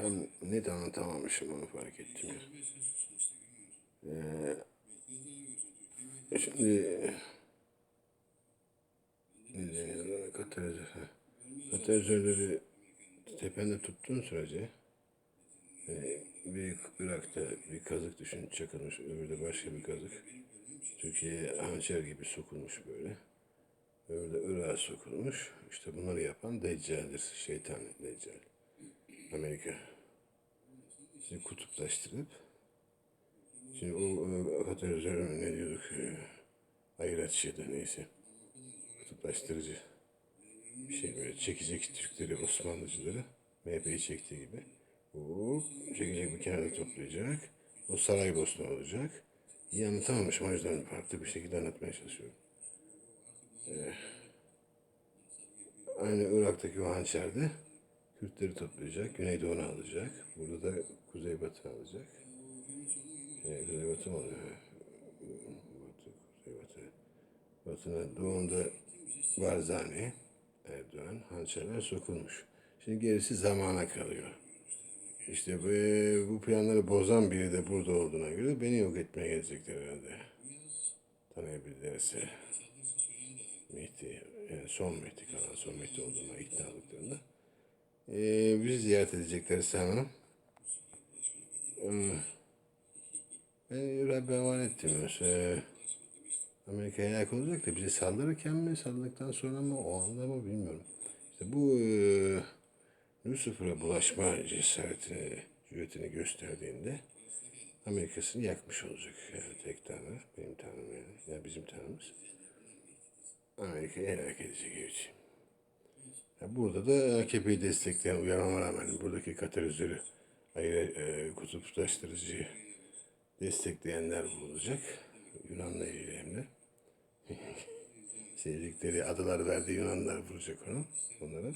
tam net anlatamamışım onu fark ettim. Ee, şimdi ne deniyor? Katalizör. ha. Katalizörleri tepende tuttuğun sürece e, bir Irak'ta bir kazık düşün çakılmış, öbürü de başka bir kazık. Türkiye'ye hançer gibi sokulmuş böyle. Öbürü de Irak'a sokulmuş. İşte bunları yapan Deccal'dir. Şeytan Deccal. Amerika. Şimdi kutuplaştırıp şimdi o, o katalizör ne diyorduk? E, ayıratçı da neyse. Kutuplaştırıcı. Bir şey böyle çekecek Türkleri, Osmanlıcıları. MHP'yi çektiği gibi. O çekecek bir kenarda toplayacak. O Saraybosna olacak. İyi anlatamamışım o yüzden farklı bir şekilde anlatmaya çalışıyorum. Ee, aynı Irak'taki o hançerde Kürtleri toplayacak, Güneydoğu'nu alacak. Burada da Kuzeybatı alacak. Ee, Kuzeybatı mı oluyor? Batı, Kuzeybatı. Batı'nın doğumda Barzani, Erdoğan, hançerler sokulmuş. Şimdi gerisi zamana kalıyor. İşte bu, bu planları bozan biri de burada olduğuna göre beni yok etmeye gelecekler herhalde. Tanıyabilirlerse. Mehdi, yani son Mehdi kalan son Mehdi olduğuna ikna olduklarında. Ee, bizi ziyaret edecekler sanırım. Ee, ben Rabbe havale ettim. Ee, Amerika'ya ayak olacak da bize saldırırken mi, saldırdıktan sonra mı, o anda mı bilmiyorum. İşte bu e, Lucifer'a bulaşma cesaretini, cüretini gösterdiğinde Amerika'sını yakmış olacak. Yani tek tanrı, benim tanrım yani, yani bizim tanrımız. Amerika'yı helak edecek evet. Ya burada da AKP'yi destekleyen uyarmama rağmen buradaki katalizörü ayrı e, kutuplaştırıcıyı destekleyenler bulunacak. Yunan'la ilgili hem. Sevdikleri adalar verdiği Yunanlılar vuracak onu, onları.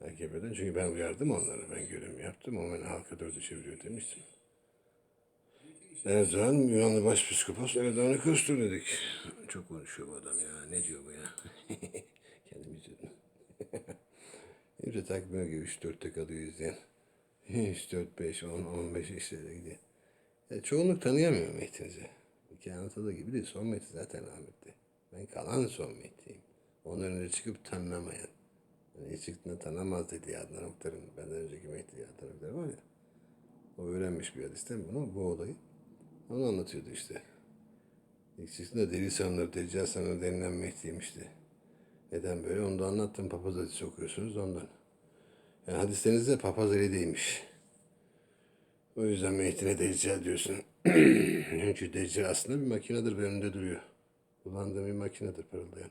AKP'den çünkü ben uyardım onları, ben görevimi yaptım, o beni halka dördü çeviriyor demiştim. Erdoğan, Yunanlı başpiskopos Erdoğan'ı kıstır dedik. Çok konuşuyor bu adam ya, ne diyor bu ya? Kendimi üzüldüm. Kimse takmıyor ki 3-4'te kalıyor izleyen. 3, 4, 5, 10, 15 işte de gidiyor. Çoğunluk tanıyamıyor Mehdi'nizi. Hikaye anlatıldığı gibi değil. Son Mehdi zaten rahmetli. Ben kalan son Mehdi'yim. Ondan önce çıkıp tanınamayan. Yani ilk çıktığında tanımaz dediği Adnan Oktar'ın benden önceki Mehdi Adnan Oktar var ya. O öğrenmiş bir hadisten bunu, bu olayı. Onu anlatıyordu işte. İlk çıktığında deli sanılır, deccal sanılır denilen Mehdi'ymişti. Neden böyle? Onu da anlattım. Papaz hadisi okuyorsunuz ondan. Yani hadislerinizde papaz eli değilmiş. O yüzden Mehdi'ne Deccal diyorsun. Çünkü Deccal aslında bir makinedir ve önünde duruyor. Kullandığım bir makinedir parıldayan.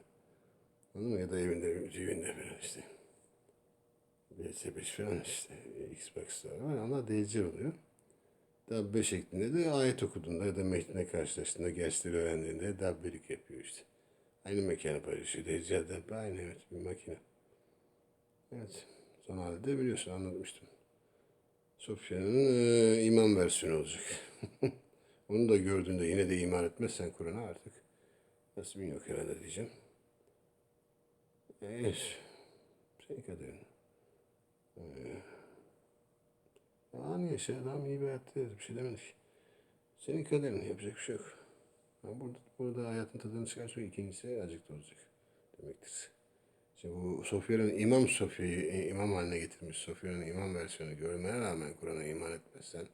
Anladın mı? Ya da evinde, cebinde falan işte. PS5 falan işte. Xbox'lar var ama Deccal oluyor. Dabbe şeklinde de ayet okuduğunda ya da Mehdi'ne karşılaştığında, dersleri öğrendiğinde dabbelik yapıyor işte. Aynı mekanı paylaşıyor. Deccal dabbe aynı evet bir makine. Evet. Son halde biliyorsun anlatmıştım. Sofya'nın e, iman versiyonu olacak. Onu da gördüğünde yine de iman etmezsen Kur'an'a artık nasibin yok herhalde diyeceğim. Evet. Senin kaderin. Ee, anı yaşa adam iyi bir hayatta bir şey demedik. Senin kaderin yapacak bir şey yok. Ama burada, burada hayatın tadını çıkarsa ikincisi acık da olacak demektir. İşte bu Sofya'nın İmam Sofya'yı e, imam haline getirmiş Sofya'nın imam versiyonu görmeye rağmen Kur'an'a iman etmezsen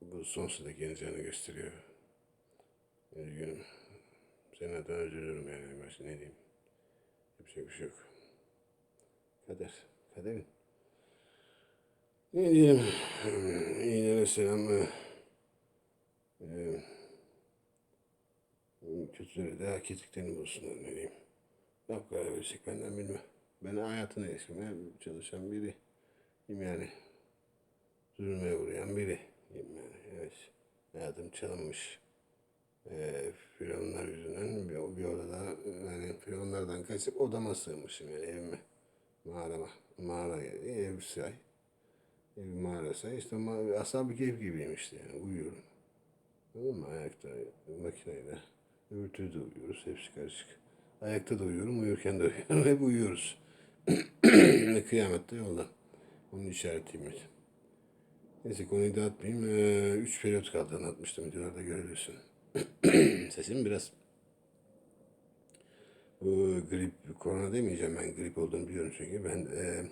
bu sonsuza geleceğini gösteriyor. Üzgünüm. Senin adına üzülürüm yani. Başka ne diyeyim. Yapacak bir şey yok. Kader. Kaderin. Ne diyelim. İyilere selam. Ee, kötülere de hak ettiklerini bulsunlar ne diyeyim. Ne karar verecek benden bilmem. Ben hayatını yaşamaya çalışan biri. Yani zulme uğrayan biri. Yani evet. Hayatım çalınmış. Ee, firavunlar yüzünden bir, bir odada yani firavunlardan kaçıp odama sığmışım yani evime. Mağarama. Mağara ev say. Ev mağara say. İşte ma ashab-ı keyif gibiyim işte yani uyuyorum. Anladın mı? Ayakta makineyle. Öbür türlü de uyuyoruz. Hepsi karışık. Ayakta da uyuyorum, uyurken de uyuyorum. Hep uyuyoruz. Kıyamette yolda. Onun işaretiyim. Neyse konuyu dağıtmayayım. Ee, üç periyot kaldı anlatmıştım. Videolarda görüyorsun. Sesim biraz bu grip, korona demeyeceğim ben grip olduğunu biliyorum çünkü ben e,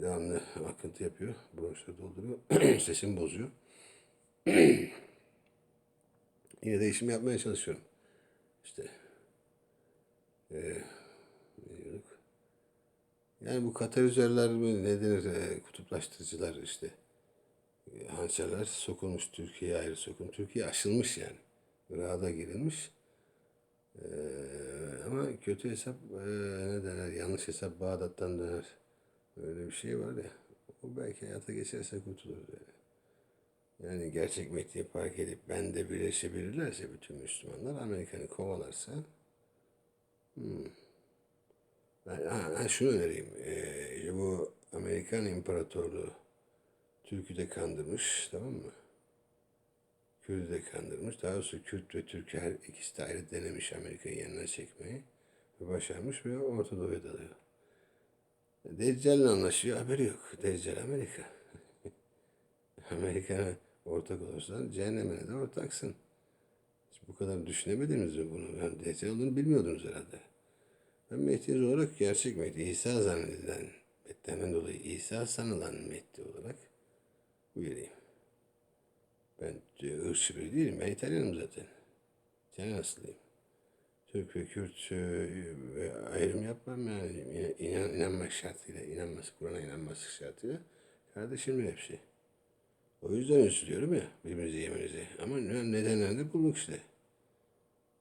devamlı akıntı yapıyor. Bronşları dolduruyor. Sesim bozuyor. Yine değişim yapmaya çalışıyorum. İşte e, diyorduk? Yani bu katalizörler mi ne denir e, kutuplaştırıcılar işte e, hançerler sokulmuş Türkiye'ye ayrı sokulmuş. Türkiye aşılmış yani. Irak'a girilmiş. Ee, ama kötü hesap e, ne derler yanlış hesap Bağdat'tan döner. Öyle bir şey var ya. O belki hayata geçerse kurtulur. Yani. Yani gerçek Mehdi'yi fark edip ben de birleşebilirlerse bütün Müslümanlar Amerika'nı kovalarsa hmm. ben ha, ha, şunu önereyim. Ee, bu Amerikan İmparatorluğu Türk'ü de kandırmış tamam mı? Kürt'ü de kandırmış. Daha doğrusu Kürt ve Türk her ikisi de ayrı denemiş Amerika'yı yanına çekmeyi. Ve başarmış ve Orta Doğu'ya dalıyor. Deccal'le anlaşıyor haberi yok. Deccal Amerika. Amerika'ya ortak olursan cehennemine de ortaksın. Hiç bu kadar düşünemediniz mi bunu? Ben Deccal olduğunu bilmiyordunuz herhalde. Ben Mehdi olarak gerçek Mehdi, İsa zannedilen, Mehdi'den dolayı İsa sanılan Mehdi olarak uyarayım. Ben e, ırkçı biri değilim. Ben İtalyanım zaten. İtalyan aslıyım. Türk ve Kürt e, ve ayrım yapmam yani. İnan, inanmak şartıyla, inanması, Kur'an'a inanması şartıyla. Kardeşim hepsi. O yüzden üzülüyorum ya birbirinizi yemenize. Ama nedenlerini de bulduk işte.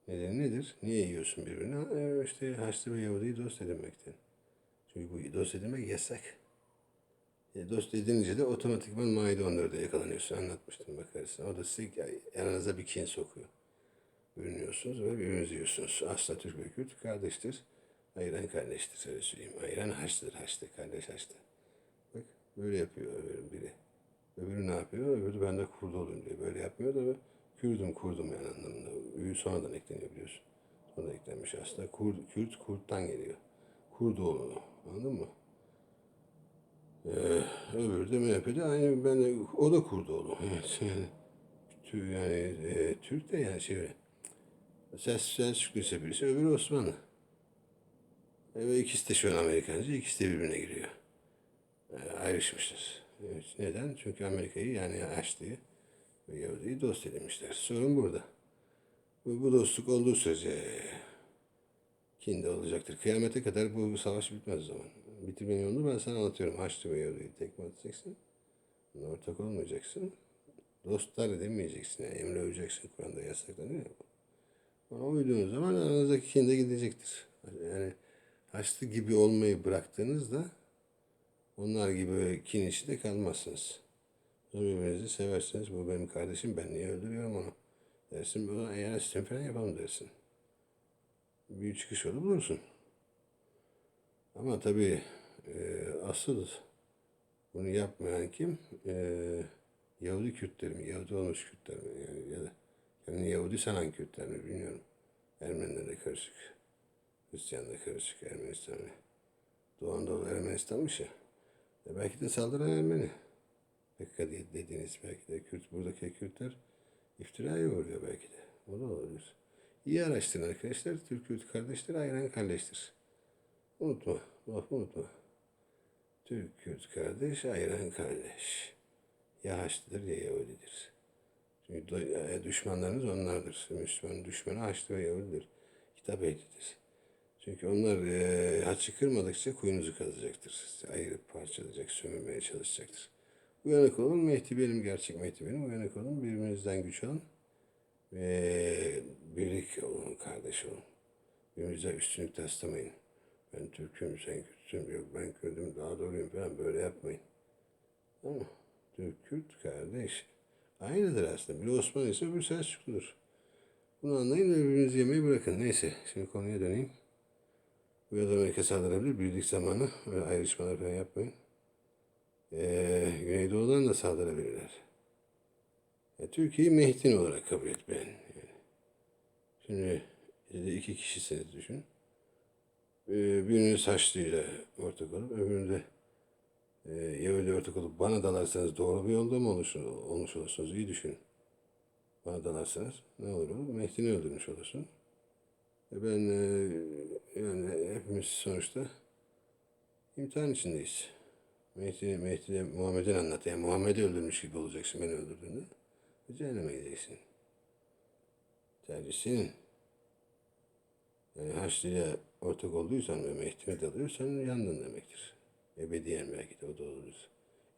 Nedeni nedir? Niye yiyorsun birbirini? Ha, işte Haçlı ve Yahudi'yi dost edinmekten. Çünkü bu dost edinmek yasak. E, dost edinince de otomatikman Maide 14'e yakalanıyorsun. Anlatmıştım bakarsın. O da size yanınıza bir kin sokuyor. Bürünüyorsunuz ve birbirinizi yiyorsunuz. Asla Türk ve Kürt kardeştir. Ayıran kardeştir öyle söyleyeyim. Ayıran haçtır haçtır. Kardeş haçtır. Bak böyle yapıyor biri. Öbürü ne yapıyor? Öbürü ben de kurdu olayım diyor. Böyle yapmıyor da Kürdüm kurdum yani anlamında. Üyü sonradan ekleniyor biliyorsun. Sonra eklenmiş aslında. Kurd, Kürt kurttan geliyor. Kurdoğlu. Anladın mı? Ee, öbürü de MHP'de aynı ben de, o da Kurdoğlu. Evet, yani, yani e, Türk de yani şey. Ses Selçuklu ise birisi öbürü Osmanlı. E, ve ikisi de şu an Amerikancı, ikisi de birbirine giriyor. E, ayrışmışlar. Neden? Çünkü Amerika'yı yani Haçlı'yı ve Yahudi'yi dost edinmişler. Sorun burada. Bu, bu dostluk olduğu sürece kin de olacaktır. Kıyamete kadar bu savaş bitmez o zaman. Bitirmenin yolunu ben sana anlatıyorum. Haçlı ve Yahudi'yi tekme atacaksın. Buna ortak olmayacaksın. Dostlar demeyeceksin. Yani emre öveceksin. Kur'an'da yasaklanıyor ya. Ona uyduğunuz zaman aranızdaki kin de gidecektir. Yani Haçlı gibi olmayı bıraktığınızda onlar gibi kin içinde kalmazsınız. Birbirinizi seversiniz. Bu benim kardeşim. Ben niye öldürüyorum onu? Dersin. Buna eğer sistem falan yapalım dersin. Bir çıkış yolu bulursun. Ama tabii e, asıl bunu yapmayan kim? E, Yahudi Kürtler mi? Yahudi olmuş Kürtler mi? Yani, ya da kendini Yahudi sanan Kürtler mi? Bilmiyorum. Ermenilerle karışık. Hristiyanla karışık Ermenistan'la. Doğu Anadolu Ermenistan'mış ya. E belki de saldıran Ermeni. PKK diye dediğiniz belki de Kürt, buradaki Kürtler iftiraya uğruyor belki de. O da olabilir. İyi araştırın arkadaşlar. Türk Kürt kardeşler aynen kardeştir. Unutma. Bak unutma. Türk Kürt kardeş ayran kardeş. Ya Haçlıdır ya Yahudidir. Çünkü e, düşmanlarınız onlardır. Müslüman düşmanı Haçlı ve Yahudidir. Kitap ehlidir. Çünkü onlar e, haçı kırmadıkça kuyunuzu kazacaktır. Sizi ayırıp parçalayacak, sömürmeye çalışacaktır. Uyanık olun. Mehdi benim, gerçek Mehdi benim. Uyanık olun. Birbirinizden güç alın. Ve birlik olun, kardeş olun. Birbirinize üstünlük taslamayın. Ben Türk'üm, sen Kürt'sün. Yok ben Kürt'üm, daha doğruyum falan. Böyle yapmayın. Ama Türk, Kürt, kardeş. Aynıdır aslında. Biri Osmanlı ise öbürü Selçukludur. Bunu anlayın ve birbirinizi yemeyi bırakın. Neyse, şimdi konuya döneyim. Yıl Amerika saldırabilir. Birlik zamanı. Öyle ayrışmalar falan yapmayın. Ee, Güneydoğu'dan da saldırabilirler. E, Türkiye'yi Mehdi'nin olarak kabul et ben. Yani. Şimdi işte iki kişisiniz düşün. Ee, biriniz Haçlı'yla ortak olup öbürünü de e, Yahudi ortak olup bana dalarsanız doğru bir yolda mı olmuş, olmuş olursunuz? İyi düşünün. Bana dalarsanız ne olur olur? Mehdi'ni öldürmüş olursun. E ben e, yani hepimiz sonuçta imtihan içindeyiz. Mehdi, Mehdi'de Muhammed'in anlattı. Yani Muhammed'i öldürmüş gibi olacaksın beni öldürdüğünde. Ve cehenneme gideceksin. Tercih senin. Yani Haçlı'yla ortak olduysan ve Mehdi'ne dalıyorsan yandın demektir. Ebediyen belki de o da olabilir.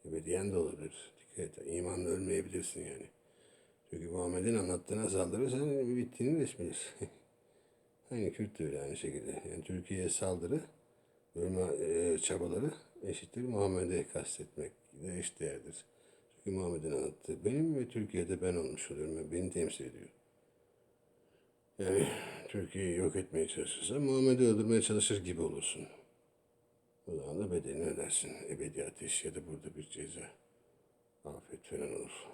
Ebediyen de olabilir. Dikkat et. İmanla ölmeyebilirsin yani. Çünkü Muhammed'in anlattığına saldırırsan bittiğini resmidir. Aynı Kürt de öyle aynı şekilde. Yani Türkiye'ye saldırı, bölme çabaları eşittir Muhammed'e kastetmek de eşdeğerdir. Çünkü Muhammed'in anlattığı benim ve Türkiye'de ben olmuş oluyorum. Yani beni temsil ediyor. Yani Türkiye'yi yok etmeye çalışırsa Muhammed'i öldürmeye çalışır gibi olursun. O zaman da bedelini ödersin. Ebedi ateş ya da burada bir ceza. Afet falan olur.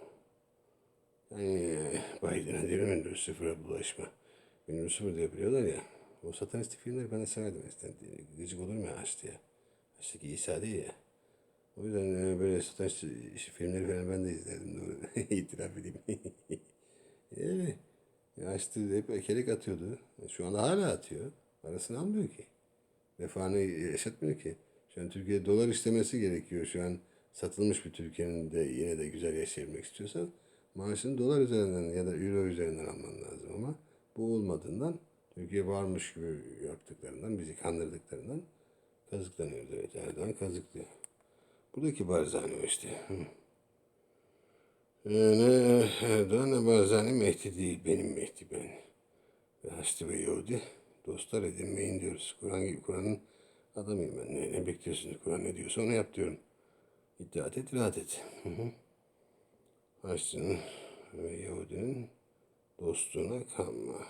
Yani Biden'a derim dur sıfıra bulaşma. Benim sıfır diye biliyorlar ya. O satanistik filmleri ben de severdim eskiden. Gıcık olur mu ya Haçlı'ya? Haçlı'daki İsa değil ya. O yüzden e, böyle satanistik filmleri falan ben de izlerdim. Doğru. İtiraf edeyim. evet. Haçlı hep ekelek atıyordu. Şu anda hala atıyor. Parasını almıyor ki. Vefanı yaşatmıyor ki. Şu an Türkiye dolar istemesi gerekiyor. Şu an satılmış bir Türkiye'nin de yine de güzel yaşayabilmek istiyorsan maaşını dolar üzerinden ya da euro üzerinden alman lazım ama bu olmadığından Türkiye varmış gibi yaptıklarından, bizi kandırdıklarından kazıklanıyoruz. Evet, Erdoğan kazıklıyor. Buradaki Barzani o işte. Ne Erdoğan ne Barzani Mehdi değil, benim Mehdi ben. Ve Haçlı ve Yahudi dostlar edinmeyin diyoruz. Kur'an gibi Kur'an'ın adamıyım ben. Ne, ne bekliyorsunuz? Kur'an ne diyorsa onu yap diyorum. İddiat et, rahat et. Haçlı'nın ve Yahudinin dostluğuna kanma.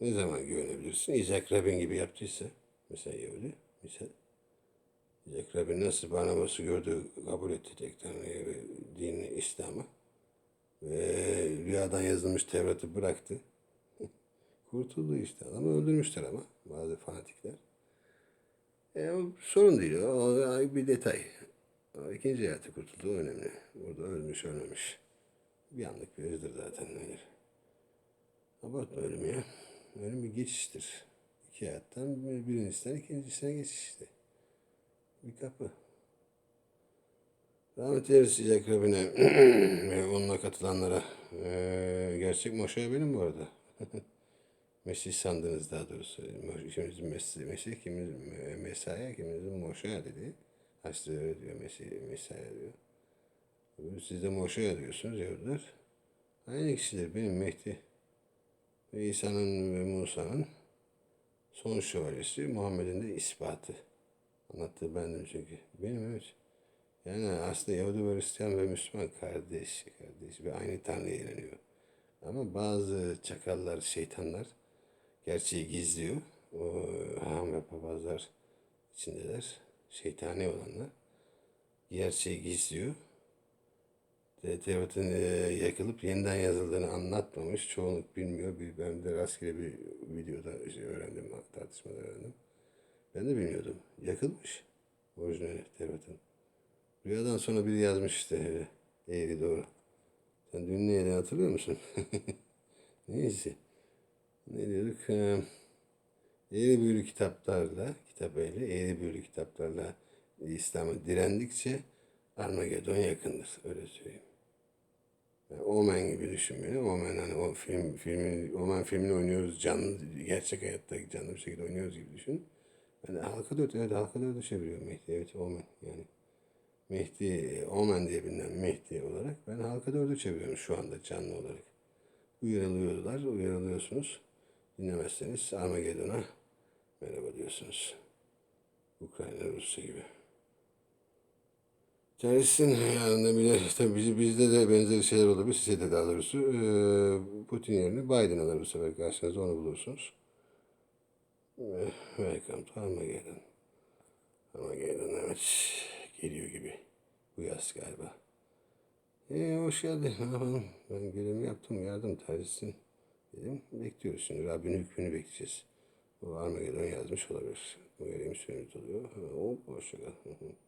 Ne zaman güvenebilirsin? İzak Rabin gibi yaptıysa, mesela Yahudi, misal. İzak Rabin nasıl Barnabas'ı gördü, kabul etti tek Tanrı'yı ve dini İslam'ı. Ve rüyadan yazılmış Tevrat'ı bıraktı. Kurtuldu işte. Adamı öldürmüşler ama bazı fanatikler. E, sorun değil. O, bir detay. O ikinci hayatı kurtuldu. O önemli. Burada ölmüş ölmemiş. Bir anlık bir özür zaten. Nedir? Abartma ölüm ya. Ölüm bir geçiştir. İki hayattan birincisinden ikincisine geçiş işte. Bir kapı. Rahmet eylesin Jack Rabin'e ve onunla katılanlara. Ee, gerçek Moşe benim bu arada. Mesih sandınız daha doğrusu. Kimimizin Mesih, Mesih kimimiz Mesaya, kimimizin Moşe dedi. Haçlı öyle diyor, Mesih, Mesaya diyor. Siz de Moşe diyorsunuz Yahudiler. Aynı kişiler benim Mehdi ve İsa'nın ve Musa'nın son şövalyesi Muhammed'in de ispatı. Anlattığı bendim çünkü. Benim evet. Yani aslında Yahudi ve Hristiyan ve Müslüman kardeş, kardeş ve aynı Tanrı'ya inanıyor. Ama bazı çakallar, şeytanlar gerçeği gizliyor. O ham ve papazlar içindeler. Şeytani olanlar. Gerçeği gizliyor. Tevrat'ın e, yakılıp yeniden yazıldığını anlatmamış. Çoğunluk bilmiyor. Bir, ben de rastgele bir videoda işte öğrendim, tartışmada öğrendim. Ben de bilmiyordum. Yakılmış. Orijinali Tevrat'ın. Rüyadan sonra biri yazmış işte eğri doğru. Sen dün neydi hatırlıyor musun? Neyse. Ne diyorduk? Ee, eğri büğrü kitaplarla, kitap eğri, büğrü kitaplarla İslam'a direndikçe Armageddon yakındır. Öyle söyleyeyim. Yani Omen gibi düşün. Omen hani o film, filmin, Omen filmini oynuyoruz canlı, gerçek hayatta canlı bir şekilde oynuyoruz gibi düşün. Ben de Halka Dört, evet Halka Dört'ü çeviriyorum Mehdi. Evet Omen yani. Mehdi, Omen diye bilinen Mehdi olarak ben Halka Dört'ü çeviriyorum şu anda canlı olarak. Uyarılıyorlar, uyarılıyorsunuz. Dinlemezseniz Armageddon'a merhaba diyorsunuz. Ukrayna, Rusya gibi. Teröristin yanında bile tabii biz, bizde de benzeri şeyler olabilir. Size de daha doğrusu. Ee, Putin yerine Biden alır bu sefer karşınızda onu bulursunuz. Ee, Welcome to Armageddon. Armageddon evet. Geliyor gibi. Bu yaz galiba. Ee, hoş geldin. Ne yapalım? Ben görevimi yaptım. Yardım teröristin dedim. Bekliyoruz şimdi. Rabbin hükmünü bekleyeceğiz. O Armageddon yazmış olabilir. Bu görevimiz süremiz oluyor. O hoşça kal.